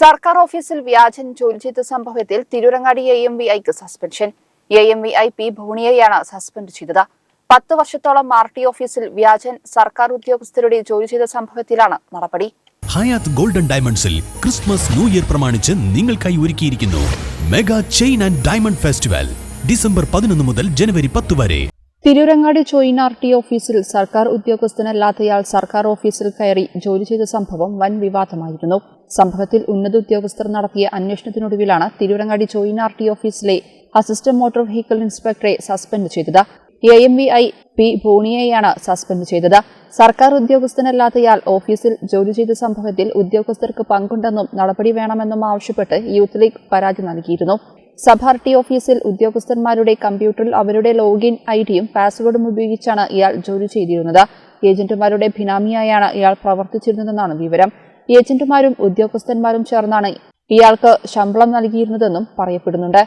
സർക്കാർ ഓഫീസിൽ വ്യാജൻ ജോലി ചെയ്ത സംഭവത്തിൽ തിരൂരങ്ങാടി എ എം വി ഐക്ക് suspension A M V I P ഭൂണിയെയാണ് suspend ചെയ്തത്. പത്ത് വർഷത്തോളം ആർ ടി ഓഫീസിൽ വ്യാജൻ സർക്കാർ ഉദ്യോഗസ്ഥരുടെ ജോലി ചെയ്ത സംഭവത്തിലാണ് നടപടി. ഹയാത്ത് ഗോൾഡൻ ഡയമണ്ട്സിൽ ക്രിസ്മസ് ന്യൂ ഇയർ പ്രമാണിച്ച് നിങ്ങൾക്കായി ഒരുക്കിയിരിക്കുന്നു mega chain and diamond festival. December പതിനൊന്ന് മുതൽ ജനുവരി പത്ത് വരെ. തിരൂരങ്ങാടി ജോയിൻ ആർ ടി ഓഫീസിൽ സർക്കാർ ഉദ്യോഗസ്ഥനല്ലാത്തയാൾ സർക്കാർ ഓഫീസിൽ കയറി ജോലി ചെയ്ത സംഭവം വൻ വിവാദമായിരുന്നു. സംഭവത്തിൽ ഉന്നത ഉദ്യോഗസ്ഥർ നടത്തിയ അന്വേഷണത്തിനൊടുവിലാണ് തിരൂരങ്ങാടി ജോയിൻ ആർ ടി ഓഫീസിലെ അസിസ്റ്റന്റ് മോട്ടോർ വെഹിക്കിൾ ഇൻസ്പെക്ടറെ സസ്പെൻഡ് ചെയ്തത്. A M V I P ഭൂണിയെയാണ് suspend ചെയ്തത്. സർക്കാർ ഉദ്യോഗസ്ഥനല്ലാത്തയാൾ ഓഫീസിൽ ജോലി ചെയ്ത സംഭവത്തിൽ ഉദ്യോഗസ്ഥർക്ക് പങ്കുണ്ടെന്നും നടപടി വേണമെന്നും ആവശ്യപ്പെട്ട് യൂത്ത് ലീഗ് പരാതി നൽകിയിരുന്നു. സബ് ആർ ടി ഓഫീസിൽ ഉദ്യോഗസ്ഥന്മാരുടെ കമ്പ്യൂട്ടറിൽ അവരുടെ ലോഗിൻ ഐ ഡിയും പാസ്വേഡും ഉപയോഗിച്ചാണ് ഇയാൾ ജോലി ചെയ്തിരുന്നത്. ഏജന്റുമാരുടെ ഭിനാമിയായാണ് ഇയാൾ പ്രവർത്തിച്ചിരുന്നതെന്നാണ് വിവരം. ഏജന്റുമാരും ഉദ്യോഗസ്ഥന്മാരും ചേർന്നാണ് ഇയാൾക്ക് ശമ്പളം നൽകിയിരുന്നതെന്നും പറയപ്പെടുന്നുണ്ട്.